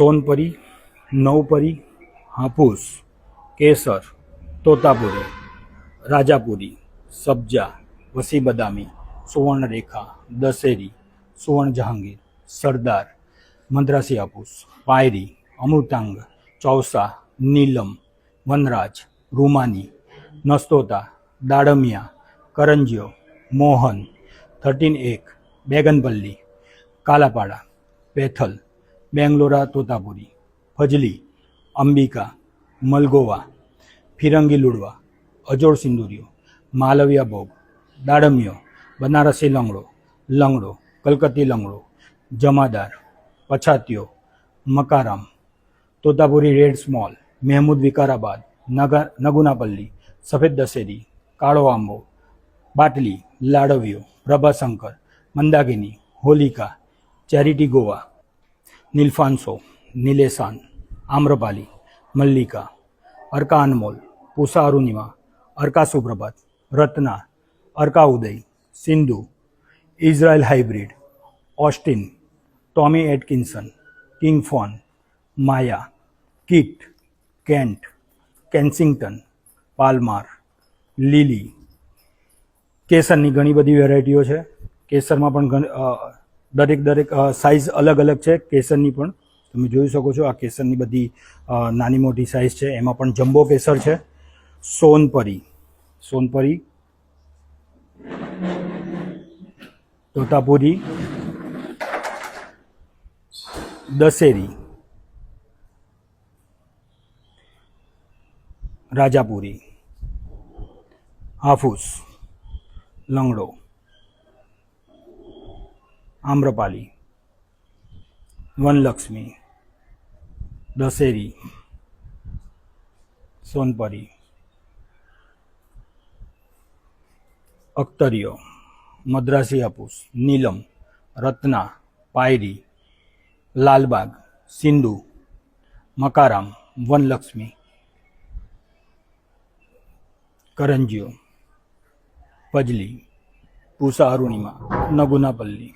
સોનપરી નવપરી હાફૂસ કેસર તોતાપુરી રાજાપુરી સબ્જા વસી બદામી સુવર્ણરેખા દશેરી સુવર્ણ જહાંગીર સરદાર મંદ્રાસી હાફૂસ પાયરી અમૃતાંગ ચૌસા નીલમ વનરાજ રૂમાની નસ્તોતા દાડમિયા કરંજીઓ મોહન થર્ટીન એક બેગનપલ્લી કાલાપાડા પેથલ बेंगलोरा तोतापुरी फजली अंबिका मलगोवा फिरंगी लुड़वा अजोर सिंदूरियो मालविया भोग दाड़मियो बनारसी लंगड़ो Langdo Calcutti Langdo Jamadar Pachhatiyo Makaram Totapuri red small Mahmood Vikarabad Nagar Nagunapalli Safed Dasheri Kado Aambo Batli Ladviyo Prabhashankar Mandakini Holika charity Goa Neelphanso Nileshan Amrapali Mallika Arka Anmol Pusa Arunima Arka Suprabhat Ratna Arka Uday Sindhu Israel hybrid Austin Tommy Atkinson કિંગફોન Maya Keitt Kent Kensington Palmer Lily કેસરની ઘણી બધી વેરાયટીઓ છે. કેસરમાં પણ દરેક દરેક size અલગ અલગ છે કેસરની પણ. તમે જોઈ શકો છો આ કેસરની બધી નાની મોટી સાઇઝ છે. એમાં પણ જમ્બો કેસર છે. સોનપરી. સોનપરી. તોતાપુરી. દશેરી. રાજાપુરી. હાફૂસ. લંગડો. આમ્રપાલી વનલક્ષ્મી દશેરી સોનપરી અખ્તરીઓ મદ્રાસી હાપૂસ નીલમ રત્ના પાયરી લાલબાગ સિંધુ મકારામ વનલક્ષ્મી કરંજીઓ પજલી પૂસા અરુણિમા નગુનાપલ્લી